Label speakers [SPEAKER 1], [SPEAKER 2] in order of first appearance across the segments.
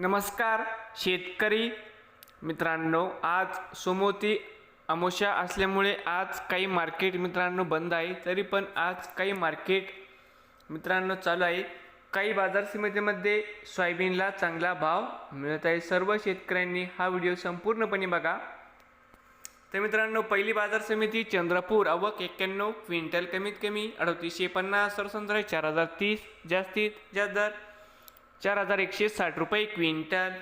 [SPEAKER 1] नमस्कार शेतकरी मित्रांनो आज सोमवती अमोशा असल्यामुळे आज काही मार्केट मित्रांनो बंद आहे तरी पण आज काही मार्केट मित्रांनो चालू आहे. काही बाजार समितीमध्ये सोयाबीनला चांगला भाव मिळत आहे. सर्व शेतकऱ्यांनी हा व्हिडिओ संपूर्णपणे बघा. तर मित्रांनो पहिली बाजार समिती चंद्रपूर अवक एक्क्याण्णव क्विंटल कमीत कमी अडतीसशे पन्नास सरसंद्र चार हजार तीस जास्तीत जास्त दर चार हजार एकशे साठ रुपये क्विंटल.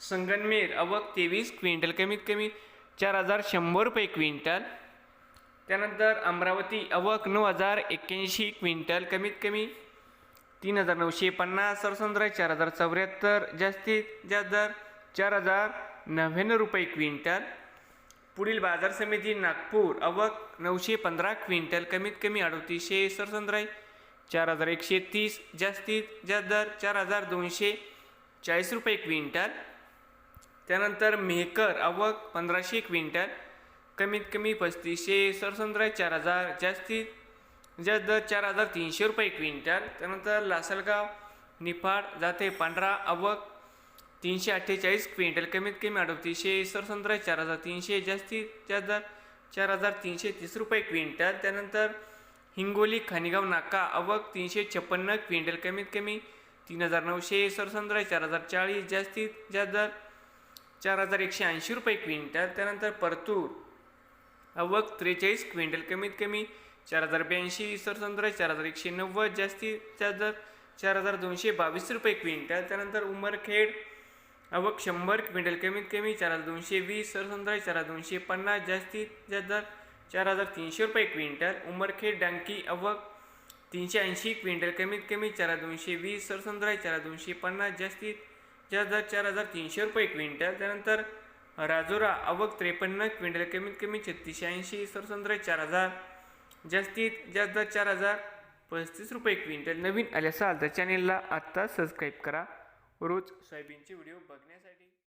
[SPEAKER 1] संगनमेर अवक तेवीस क्विंटल कमीत कमी चार हजार शंभर रुपये क्विंटल. त्यानंतर अमरावती अवक नऊ हजार एक्क्याऐंशी क्विंटल कमीत कमी तीन हजार नऊशे पन्नास सरसंद्र चार हजार चौऱ्याहत्तर जास्तीत जास्त दर चार हजार नव्याण्णव रुपये क्विंटल. पुढील बाजार समिती नागपूर अवक नऊशे पंधरा क्विंटल कमीत कमी अडतीसशे सरसंद्राई चार हजार एकशे तीस जास्तीत जास्त दर चार हजार दोनशे चाळीस रुपये क्विंटल. त्यानंतर मेहकर आवक पंधराशे क्विंटल. कमीत कमी पस्तीसशे सरसंद्रा चार हजार जास्तीत जास्त दर चार हजार तीनशे रुपये क्विंटल. त्यानंतर लासलगाव निफाड जाते पांढरा आवक तीनशे अठ्ठेचाळीस क्विंटल. कमीत कमी अडतीसशे सरसंद्रा चार हजार तीनशे जास्तीत जास्त दर चार हजार तीनशे तीस रुपये क्विंटल. त्यानंतर हिंगोली खानिगाव नाका अवक तीनशे छप्पन्न क्विंटल कमीत कमी तीन हजार नऊशे सरसंद्र चार हजार चाळीस जास्तीत जास्त दर चार हजार एकशे ऐंशी रुपये क्विंटल. त्यानंतर परतूर अवक त्रेचाळीस क्विंटल कमीत कमी चार हजार ब्याऐंशी सरसंद्र चार हजार एकशे नव्वद जास्तीत जास्त दर चार हजार दोनशे बावीस रुपये क्विंटल. त्यानंतर उमरखेड अवक शंभर क्विंटल कमीत कमी चार हजार दोनशे वीस सरसंद्र चार हजार दोनशे पन्नास जास्तीत जास्त दर चार हजार तीनशे रुपये क्विंटल उमरखेड डांकी अवक तीनशे ऐंशी क्विंटल कमीत कमी चार हजार दोनशे वीस सरसंद्र चार हजार दोनशे पन्नास जास्तीत जास्त दर चार हजार तीनशे रुपये क्विंटल त्यानंतर राजोरा अवक त्रेपन्न क्विंटल कमीत कमी छत्तीसशे ऐंशी सरसंद्र चार हजार जास्तीत जास्त दर चार हजार पस्तीस रुपये क्विंटल. नवीन आले असाल तर चॅनेलला आत्ता सबस्क्राईब करा. रोज सोयाबीनचे व्हिडिओ बघण्यासाठी.